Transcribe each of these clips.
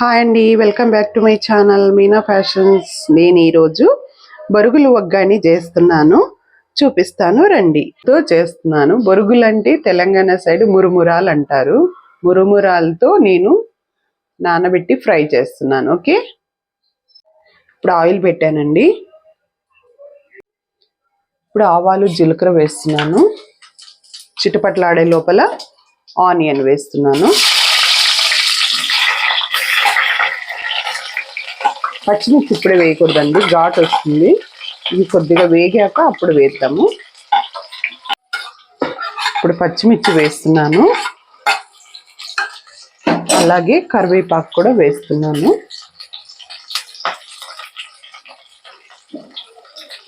Hi అండి welcome back to my channel Meena fashions. నేను ఈరోజు బొరుగులు ఒగ్గాని చేస్తున్నాను. చూపిస్తాను రండి. తో చేస్తున్నాను. బొరుగులు అంటే తెలంగాణ సైడ్ మురుమురాలు అంటారు. మురుమురాలతో నేను నానబెట్టి ఫ్రై చేస్తున్నాను ఓకే? ఇప్పుడు ఆయిల్ పెట్టానండి. ఇప్పుడు ఆవాలు జీలకర్ర వేస్తున్నాను. చిటపట్లాడే లోపల ఆనియన్ వేస్తున్నాను. పచ్చిమిర్చి ఇప్పుడే వేయకూడదండి. ఘాట్ వస్తుంది. ఇది కొద్దిగా వేగాక అప్పుడు వేద్దాము. ఇప్పుడు పచ్చిమిర్చి వేస్తున్నాను. అలాగే కరివేపాకు కూడా వేస్తున్నాను.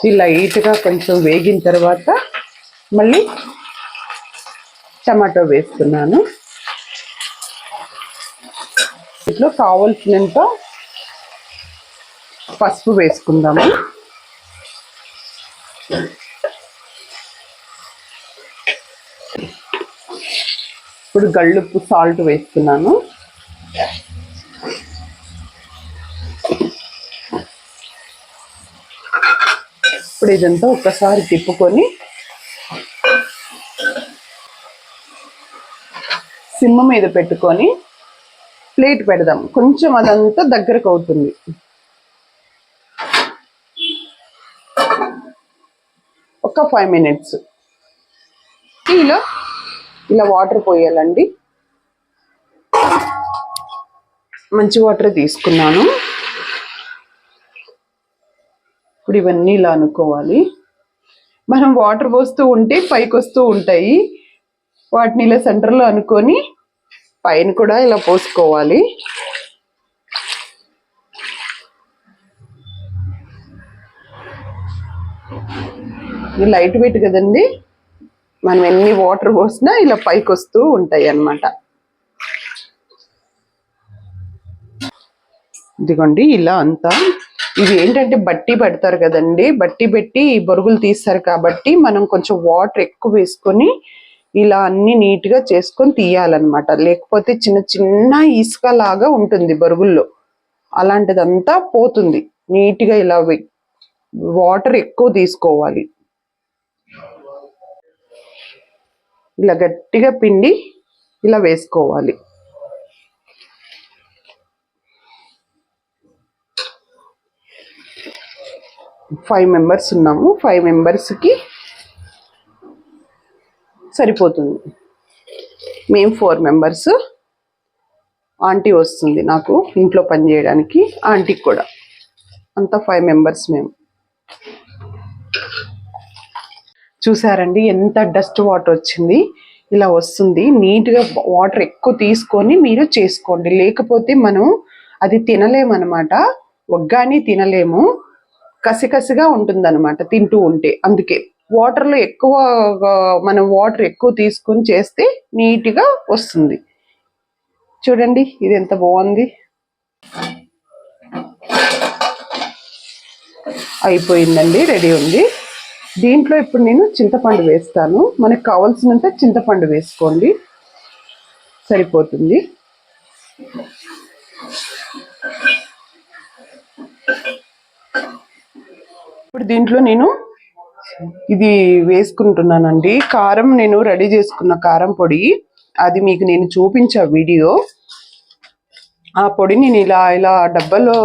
ఇది లైట్గా కొంచెం వేగిన తర్వాత మళ్ళీ టమాటో వేస్తున్నాను. ఇట్లా కావాల్సినంత పసుపు వేసుకుందాము. ఇప్పుడు గళ్ళుప్పు సాల్ట్ వేస్తున్నాను. ఇప్పుడు ఇదంతా ఒక్కసారి తిప్పుకొని సిమ్మ మీద పెట్టుకొని ప్లేట్ పెడదాం. కొంచెం అదంతా దగ్గరకు అవుతుంది. ఒక ఫైవ్ మినిట్స్ ఇలా ఇలా వాటర్ పోయాలండి. మంచి వాటర్ తీసుకున్నాను. ఇప్పుడు ఇవన్నీ ఇలా అనుకోవాలి. మనం వాటర్ పోస్తూ ఉంటే పైకి వస్తూ ఉంటాయి. వాటిని ఇలా సెంటర్లో అనుకొని పైన కూడా ఇలా పోసుకోవాలి. ఇది లైట్ వెయిట్ కదండి. మనం ఎన్ని వాటర్ పోసినా ఇలా పైకి వస్తూ ఉంటాయి అన్నమాట. ఇదిగోండి ఇలా అంతా. ఇది ఏంటంటే బట్టి పెడతారు కదండి. బట్టి పెట్టి బొరుగులు తీస్తారు కాబట్టి మనం కొంచెం వాటర్ ఎక్కువ వేసుకొని ఇలా అన్ని నీట్గా చేసుకొని తీయాలన్నమాట. లేకపోతే చిన్న చిన్న ఇసుక లాగా ఉంటుంది బొరుగుల్లో. అలాంటిదంతా పోతుంది. నీట్గా ఇలా వాటర్ ఎక్కువ తీసుకోవాలి. ఇలా గట్టిగా పిండి ఇలా వేసుకోవాలి. ఫైవ్ మెంబర్స్ ఉన్నాము. ఫైవ్ మెంబర్స్కి సరిపోతుంది. మేము ఫోర్ మెంబర్స్ ఆంటీ వస్తుంది నాకు ఇంట్లో పని చేయడానికి. ఆంటీకి కూడా. అంతా ఫైవ్ మెంబర్స్ మేము చూసారండి ఎంత డస్ట్ వాటర్ వచ్చింది. ఇలా వస్తుంది. నీట్గా వాటర్ ఎక్కువ తీసుకొని మీరు చేసుకోండి. లేకపోతే మనం అది తినలేమన్నమాట. ఒగ్గాని తినలేము. కసికసిగా ఉంటుందన్నమాట తింటూ ఉంటే. అందుకే వాటర్లో ఎక్కువ మనం వాటర్ ఎక్కువ తీసుకొని చేస్తే నీట్గా వస్తుంది. చూడండి ఇది ఎంత బాగుంది. అయిపోయిందండి రెడీ ఉంది. దీంట్లో ఇప్పుడు నేను చింతపండు వేస్తాను. మనకు కావాల్సినంత చింతపండు వేసుకోండి. సరిపోతుంది. ఇప్పుడు దీంట్లో నేను ఇది వేసుకుంటున్నానండి. కారం నేను రెడీ చేసుకున్న కారం పొడి. అది మీకు నేను చూపించా వీడియో. ఆ పొడి నేను ఇలా ఇలా డబ్బాలో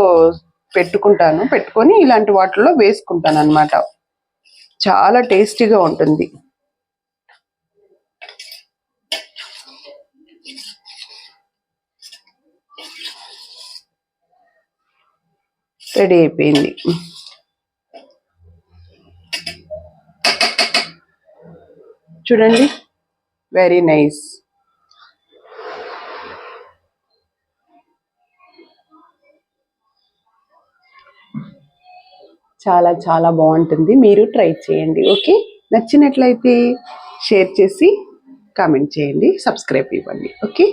పెట్టుకుంటాను పెట్టుకొని ఇలాంటి వాటిల్లో వేసుకుంటాను అనమాట చాలా టేస్టీగా ఉంటుంది. రెడీ అయిపోయింది. చూడండి. Very nice. చాలా చాలా బాగుంటుంది. మీరు ట్రై చేయండి ఓకే? నచ్చినట్లయితే షేర్ చేసి కామెంట్ చేయండి సబ్స్క్రైబ్ ఇవ్వండి ఓకే?